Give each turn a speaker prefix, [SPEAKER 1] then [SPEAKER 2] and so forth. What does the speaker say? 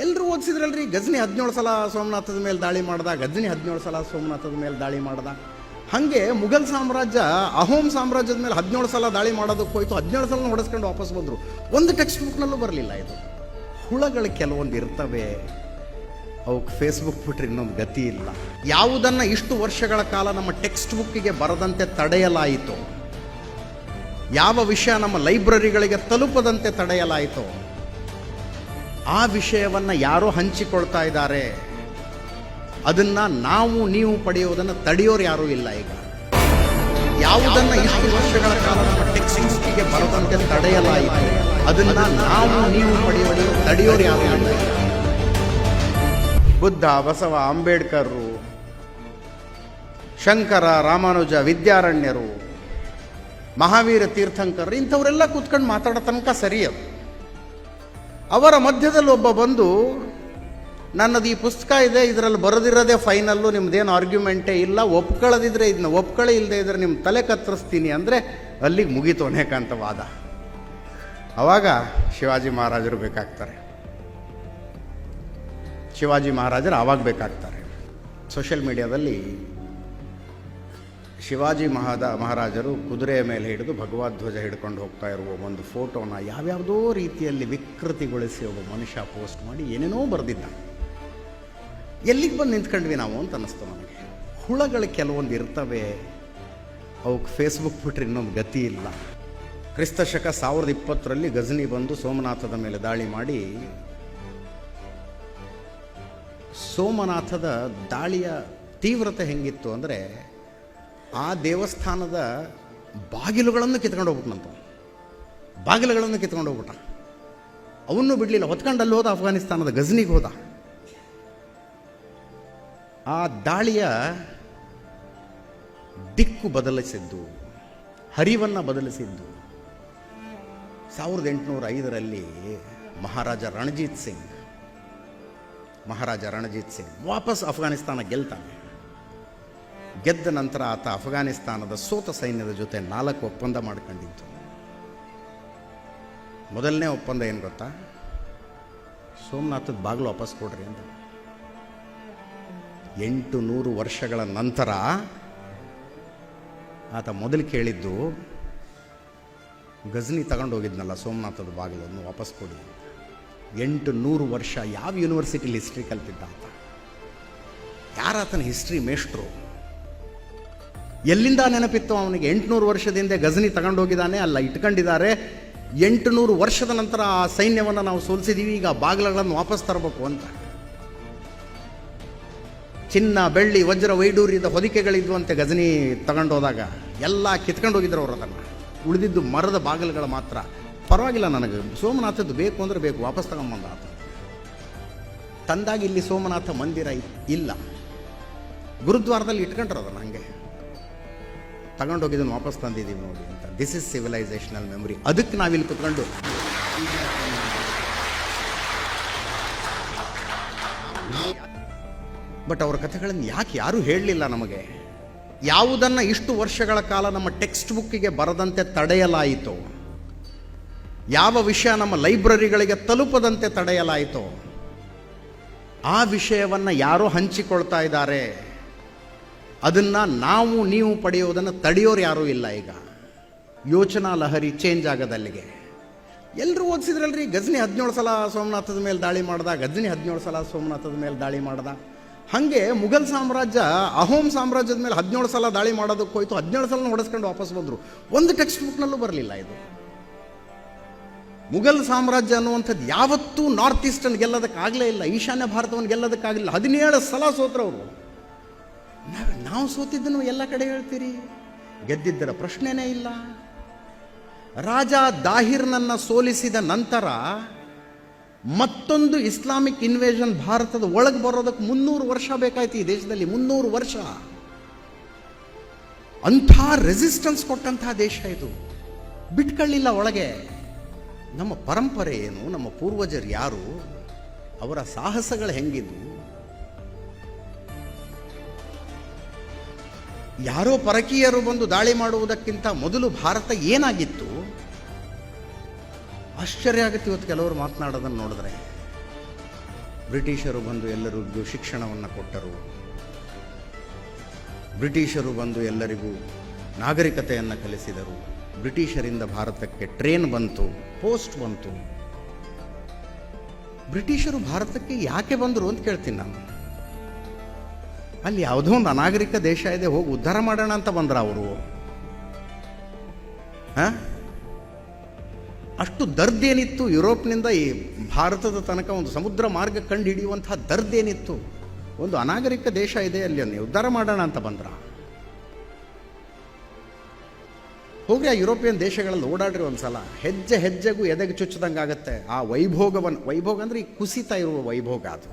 [SPEAKER 1] ಎಲ್ಲರೂ ಓದಿಸಿದ್ರಲ್ರಿ? ಗಜನಿ ಹದಿನೇಳು ಸಲ ಸೋಮನಾಥದ ಮೇಲೆ ದಾಳಿ ಮಾಡ್ದ, ಗಜನಿ ಹದಿನೇಳು ಸಲ ಸೋಮನಾಥದ ಮೇಲೆ ದಾಳಿ ಮಾಡ್ದ. ಹಾಗೆ ಮುಘಲ್ ಸಾಮ್ರಾಜ್ಯ, ಅಹೋಮ್ ಸಾಮ್ರಾಜ್ಯದ ಮೇಲೆ ಹದಿನೇಳು ಸಲ ದಾಳಿ ಮಾಡೋದಕ್ಕೆ ಹೋಯ್ತು. ಹದಿನೇಳು ಸಲ ಹೊಡೆಸ್ಕೊಂಡು ವಾಪಸ್ ಬಂದರು. ಒಂದು ಟೆಕ್ಸ್ಟ್ ಬುಕ್ನಲ್ಲೂ ಬರಲಿಲ್ಲ ಇದು. ಹುಳಗಳು ಕೆಲವೊಂದು ಇರ್ತವೆ. ಅವಕ್ಕೆ ಫೇಸ್ಬುಕ್ ಬಿಟ್ರೆ ಇನ್ನೊಂದು ಗತಿ ಇಲ್ಲ. ಯಾವುದನ್ನು ಇಷ್ಟು ವರ್ಷಗಳ ಕಾಲ ನಮ್ಮ ಟೆಕ್ಸ್ಟ್ ಬುಕ್ಕಿಗೆ ಬರದಂತೆ ತಡೆಯಲಾಯಿತು? ಯಾವ ವಿಷಯ ನಮ್ಮ ಲೈಬ್ರರಿಗಳಿಗೆ ತಲುಪದಂತೆ ತಡೆಯಲಾಯಿತು? ಆ ವಿಷಯವನ್ನು ಯಾರೋ ಹಂಚಿಕೊಳ್ತಾ ಇದ್ದಾರೆ, ಅದನ್ನ ನಾವು ನೀವು ಪಡೆಯೋದನ್ನು ತಡೆಯೋರು ಯಾರೂ ಇಲ್ಲ ಈಗ. ಯಾವುದನ್ನು ಇಷ್ಟು ವರ್ಷಗಳ ಕಾಲ ನಮ್ಮ ಬರದಂತೆ ತಡೆಯಲಾಯಿತು, ಅದನ್ನ ನಾವು ನೀವು ಪಡೆಯೋದನ್ನು ತಡೆಯೋರು ಯಾರೂ ಇಲ್ಲ ಬುದ್ಧ, ಬಸವ, ಅಂಬೇಡ್ಕರ್ರು, ಶಂಕರ, ರಾಮಾನುಜ, ವಿದ್ಯಾರಣ್ಯರು, ಮಹಾವೀರ ತೀರ್ಥಂಕರ್ ಇಂಥವರೆಲ್ಲ ಕೂತ್ಕೊಂಡು ಮಾತಾಡೋ ತನಕ ಸರಿ ಅದು. ಅವರ ಮಧ್ಯದಲ್ಲಿ ಒಬ್ಬ ಬಂದು, ನನ್ನದು ಈ ಪುಸ್ತಕ ಇದೆ, ಇದರಲ್ಲಿ ಬರೆದಿರೋದೇ ಫೈನಲ್ಲು ನಿಮ್ಮದೇನು ಆರ್ಗ್ಯುಮೆಂಟೇ ಇಲ್ಲ, ಒಪ್ಕೊಳ್ಳೋದಿದ್ರೆ ಇದನ್ನ ಒಪ್ಕೊಳ್ಳಿ ಇಲ್ಲದೆ ಇದ್ರೆ ನಿಮ್ಮ ತಲೆ ಕತ್ತರಿಸ್ತೀನಿ ಅಂದರೆ ಅಲ್ಲಿಗೆ ಮುಗೀತು ಅನೇಕಾಂತ ವಾದ ಆವಾಗ ಶಿವಾಜಿ ಮಹಾರಾಜರು ಬೇಕಾಗ್ತಾರೆ. ಶಿವಾಜಿ ಮಹಾರಾಜರು ಆವಾಗ ಬೇಕಾಗ್ತಾರೆ. ಸೋಷಿಯಲ್ ಮೀಡಿಯಾದಲ್ಲಿ ಶಿವಾಜಿ ಮಹಾದ ಮಹಾರಾಜರು ಕುದುರೆಯ ಮೇಲೆ ಹಿಡಿದು ಭಗವದ್ಧ್ವಜ ಹಿಡ್ಕೊಂಡು ಹೋಗ್ತಾ ಇರುವ ಒಂದು ಫೋಟೋನ ಯಾವ್ಯಾವುದೋ ರೀತಿಯಲ್ಲಿ ವಿಕೃತಿಗೊಳಿಸಿ ಒಬ್ಬ ಮನುಷ್ಯ ಪೋಸ್ಟ್ ಮಾಡಿ ಏನೇನೋ ಬರೆದಿದ್ದ ಎಲ್ಲಿಗೆ ಬಂದು ನಿಂತ್ಕೊಂಡ್ವಿ ನಾವು ಅಂತ ಅನ್ನಿಸ್ತು ನನಗೆ ಹುಳಗಳು ಕೆಲವೊಂದು ಇರ್ತವೆ. ಅವಕ್ಕೆ ಫೇಸ್ಬುಕ್ ಬಿಟ್ಟರೆ ಇನ್ನೊಂದು ಗತಿ ಇಲ್ಲ. ಕ್ರಿಸ್ತ ಶಕ ಸಾವಿರದ ಇಪ್ಪತ್ತರಲ್ಲಿ ಗಜನಿ ಬಂದು ಸೋಮನಾಥದ ಮೇಲೆ ದಾಳಿ ಮಾಡಿ ಸೋಮನಾಥದ ದಾಳಿಯ ತೀವ್ರತೆ ಹೆಂಗಿತ್ತು ಅಂದರೆ ಆ ದೇವಸ್ಥಾನದ ಬಾಗಿಲುಗಳನ್ನು ಕಿತ್ಕೊಂಡು ಹೋಗ್ಬಿಟ್ನಂತ. ಬಾಗಿಲುಗಳನ್ನು ಕಿತ್ಕೊಂಡು ಹೋಗ್ಬಿಟ್ಟ. ಅವನ್ನೂ ಬಿಡಲಿಲ್ಲ. ಹೊತ್ಕೊಂಡು ಅಲ್ಲಿ ಹೋದ ಅಫ್ಘಾನಿಸ್ತಾನದ ಗಜನಿಗೆ ಹೋದ. ಆ ದಾಳಿಯ ದಿಕ್ಕು ಬದಲಿಸಿದ್ದು, ಹರಿವನ್ನು ಬದಲಿಸಿದ್ದು. ಸಾವಿರದ ಎಂಟುನೂರ ಐದರಲ್ಲಿ ಮಹಾರಾಜ ರಣಜಿತ್ ಸಿಂಗ್. ಮಹಾರಾಜ ರಣಜಿತ್ ಸಿಂಗ್ ವಾಪಸ್ ಅಫ್ಘಾನಿಸ್ತಾನ ಗೆಲ್ತಾನೆ. ಗೆದ್ದ ನಂತರ ಆತ ಅಫ್ಘಾನಿಸ್ತಾನದ ಸೋತ ಸೈನ್ಯದ ಜೊತೆ ನಾಲ್ಕು ಒಪ್ಪಂದ ಮಾಡ್ಕೊಂಡಿತ್ತು ಮೊದಲನೇ ಒಪ್ಪಂದ ಏನು ಗೊತ್ತಾ? ಸೋಮನಾಥದ ಬಾಗಿಲು ವಾಪಸ್ ಕೊಡ್ರಿ ಅಂತ. ಎಂಟು ನೂರು ವರ್ಷಗಳ ನಂತರ ಆತ ಮೊದಲು ಕೇಳಿದ್ದು, ಗಜನಿ ತಗೊಂಡೋಗಿದ್ನಲ್ಲ ಸೋಮನಾಥದ ಬಾಗಿಲನ್ನು ವಾಪಸ್ ಕೊಡಿ ಎಂಟು ನೂರು ವರ್ಷ ಯಾವ ಯೂನಿವರ್ಸಿಟಿಲಿ ಹಿಸ್ಟ್ರಿ ಕಲ್ತಿದ್ದ ಆತ? ಯಾರಾತನ ಹಿಸ್ಟ್ರಿ ಮೇಷ್ಟ್ರು? ಎಲ್ಲಿಂದ ನೆನಪಿತ್ತು ಅವನಿಗೆ? ಎಂಟುನೂರು ವರ್ಷದಿಂದ ಗಜನಿ ತಗೊಂಡೋಗಿದ್ದಾನೆ, ಅಲ್ಲ ಇಟ್ಕೊಂಡಿದ್ದಾರೆ. ಎಂಟುನೂರು ವರ್ಷದ ನಂತರ ಆ ಸೈನ್ಯವನ್ನು ನಾವು ಸೋಲಿಸಿದ್ದೀವಿ ಈಗ ಬಾಗಿಲುಗಳನ್ನು ವಾಪಸ್ ತರಬೇಕು ಅಂತ. ಚಿನ್ನ, ಬೆಳ್ಳಿ, ವಜ್ರ, ವೈಡೂರ್ಯದ ಹೊದಿಕೆಗಳಿದ್ವಂತೆ ಗಜನಿ ತಗೊಂಡೋದಾಗ. ಎಲ್ಲ ಕಿತ್ಕೊಂಡು ಹೋಗಿದ್ರು ಅವರು ಅದನ್ನು. ಉಳಿದಿದ್ದು ಮರದ ಬಾಗಿಲುಗಳು ಮಾತ್ರ. ಪರವಾಗಿಲ್ಲ ನನಗೆ. ಸೋಮನಾಥದ್ದು ಬೇಕು ಅಂದರೆ ಬೇಕು, ವಾಪಸ್ ತಗೊಂಬಂದ ಆತ. ತಂದಾಗ ಇಲ್ಲಿ ಸೋಮನಾಥ ಮಂದಿರ ಇಲ್ಲ. ಗುರುದ್ವಾರದಲ್ಲಿ ಇಟ್ಕೊಂಡ್ರು ಅದನ್ನು ಹಂಗೆ. ತಗೊಂಡೋಗಿದ್ದನ್ನು ವಾಪಸ್ ತಂದಿದ್ದೀವಿ ನೋಡಿ ಅಂತ. ದಿಸ್ ಇಸ್ ಸಿವಿಲೈಸೇಷನಲ್ ಮೆಮೊರಿ ಅದಕ್ಕೆ ನಾವಿಲ್ಲಿ ಕುತ್ಕೊಂಡು ಬಟ್ ಅವರ ಕಥೆಗಳನ್ನು ಯಾಕೆ ಯಾರೂ ಹೇಳಲಿಲ್ಲ ನಮಗೆ? ಯಾವುದನ್ನು ಇಷ್ಟು ವರ್ಷಗಳ ಕಾಲ ನಮ್ಮ ಟೆಕ್ಸ್ಟ್ ಬುಕ್ಕಿಗೆ ಬರದಂತೆ ತಡೆಯಲಾಯಿತು? ಯಾವ ವಿಷಯ ನಮ್ಮ ಲೈಬ್ರರಿಗಳಿಗೆ ತಲುಪದಂತೆ ತಡೆಯಲಾಯಿತು? ಆ ವಿಷಯವನ್ನು ಯಾರೋ ಹಂಚಿಕೊಳ್ತಾ ಇದ್ದಾರೆ? ಅದನ್ನು ನಾವು ನೀವು ಪಡೆಯೋದನ್ನು ತಡೆಯೋರು ಯಾರೂ ಇಲ್ಲ ಈಗ. ಯೋಚನಾ ಲಹರಿ ಚೇಂಜ್ ಆಗೋದಲ್ಲಿಗೆ. ಎಲ್ಲರೂ ಓದಿಸಿದ್ರಲ್ರಿ, ಗಜನಿ ಹದಿನೇಳು ಸಲ ಸೋಮನಾಥದ ಮೇಲೆ ದಾಳಿ ಮಾಡ್ದ, ಗಜನಿ ಹದಿನೇಳು ಸಲ ಸೋಮನಾಥದ ಮೇಲೆ ದಾಳಿ ಮಾಡ್ದ. ಹಾಗೆ ಮುಘಲ್ ಸಾಮ್ರಾಜ್ಯ, ಅಹೋಮ್ ಸಾಮ್ರಾಜ್ಯದ ಮೇಲೆ ಹದಿನೇಳು ಸಲ ದಾಳಿ ಮಾಡೋದಕ್ಕೆ ಹೋಯ್ತು, ಹದಿನೇಳು ಸಲ ಹೊಡೆಸ್ಕೊಂಡು ವಾಪಸ್ ಬಂದರು. ಒಂದು ಟೆಕ್ಸ್ಟ್ ಬುಕ್ನಲ್ಲೂ ಬರಲಿಲ್ಲ ಇದು. ಮುಘಲ್ ಸಾಮ್ರಾಜ್ಯ ಅನ್ನುವಂಥದ್ದು ಯಾವತ್ತೂ ನಾರ್ತ್ ಈಸ್ಟನ್ ಗೆಲ್ಲೋದಕ್ಕಾಗಲೇ ಇಲ್ಲ, ಈಶಾನ್ಯ ಭಾರತವನ್ನು ಗೆಲ್ಲೋದಕ್ಕಾಗಲಿಲ್ಲ. ಹದಿನೇಳು ಸಲ ಸೋತ್ರವರು ನಾವು ಸೋತಿದ್ದನ್ನು ಎಲ್ಲ ಕಡೆ ಹೇಳ್ತೀರಿ? ಗೆದ್ದಿದ್ದರ ಪ್ರಶ್ನೆನೇ ಇಲ್ಲ. ರಾಜ ದಾಹಿರ್ನನ್ನು ಸೋಲಿಸಿದ ನಂತರ ಮತ್ತೊಂದು ಇಸ್ಲಾಮಿಕ್ ಇನ್ವೇಷನ್ ಭಾರತದ ಒಳಗೆ ಬರೋದಕ್ಕೆ ಮುನ್ನೂರು ವರ್ಷ ಬೇಕಾಯ್ತು ಈ ದೇಶದಲ್ಲಿ, ಮುನ್ನೂರು ವರ್ಷ. ಅಂಥ ರೆಸಿಸ್ಟೆನ್ಸ್ ಕೊಟ್ಟಂತಹ ದೇಶ ಇದು. ಬಿಟ್ಕೊಳ್ಳಿಲ್ಲ ಒಳಗೆ. ನಮ್ಮ ಪರಂಪರೆ ಏನು? ನಮ್ಮ ಪೂರ್ವಜರು ಯಾರು? ಅವರ ಸಾಹಸಗಳು ಹೆಂಗಿದ್ವು? ಯಾರೋ ಪರಕೀಯರು ಬಂದು ದಾಳಿ ಮಾಡುವುದಕ್ಕಿಂತ ಮೊದಲು ಭಾರತ ಏನಾಗಿತ್ತು? ಆಶ್ಚರ್ಯ ಆಗುತ್ತೆ ಇವತ್ತು ಕೆಲವರು ಮಾತನಾಡೋದನ್ನು ನೋಡಿದ್ರೆ. ಬ್ರಿಟಿಷರು ಬಂದು ಎಲ್ಲರಿಗೂ ಶಿಕ್ಷಣವನ್ನು ಕೊಟ್ಟರು. ಬ್ರಿಟಿಷರು ಬಂದು ಎಲ್ಲರಿಗೂ ನಾಗರಿಕತೆಯನ್ನು ಕಲಿಸಿದರು. ಬ್ರಿಟಿಷರಿಂದ ಭಾರತಕ್ಕೆ ಟ್ರೇನ್ ಬಂತು, ಪೋಸ್ಟ್ ಬಂತು. ಬ್ರಿಟಿಷರು ಭಾರತಕ್ಕೆ ಯಾಕೆ ಬಂದರು ಅಂತ ಕೇಳ್ತೀನಿ ನಾನು. ಅಲ್ಲಿ ಯಾವುದೋ ಒಂದು ಅನಾಗರಿಕ ದೇಶ ಇದೆ, ಹೋಗಿ ಉದ್ಧಾರ ಮಾಡೋಣ ಅಂತ ಬಂದ್ರ ಅವರು. ಅಷ್ಟು ದರ್ದೇನಿತ್ತು ಯುರೋಪ್ನಿಂದ ಈ ಭಾರತದ ತನಕ ಒಂದು ಸಮುದ್ರ ಮಾರ್ಗ ಕಂಡು ಹಿಡಿಯುವಂತಹ ದರ್ದೇನಿತ್ತು. ಒಂದು ಅನಾಗರಿಕ ದೇಶ ಇದೆ, ಅಲ್ಲಿ ಅಲ್ಲಿ ಉದ್ಧಾರ ಮಾಡೋಣ ಅಂತ ಬಂದ್ರ. ಹೋಗಿ ಆ ಯುರೋಪಿಯನ್ ದೇಶಗಳಲ್ಲಿ ಓಡಾಡ್ರಿ ಒಂದ್ಸಲ. ಹೆಜ್ಜೆ ಹೆಜ್ಜೆಗೂ ಎದೆಗೆ ಚುಚ್ಚದಂಗೆ ಆಗುತ್ತೆ ಆ ವೈಭೋಗವನ್ನು ವೈಭೋಗ ಅಂದರೆ ಈ ಕುಸಿತ ಇರುವ ವೈಭೋಗ ಅದು.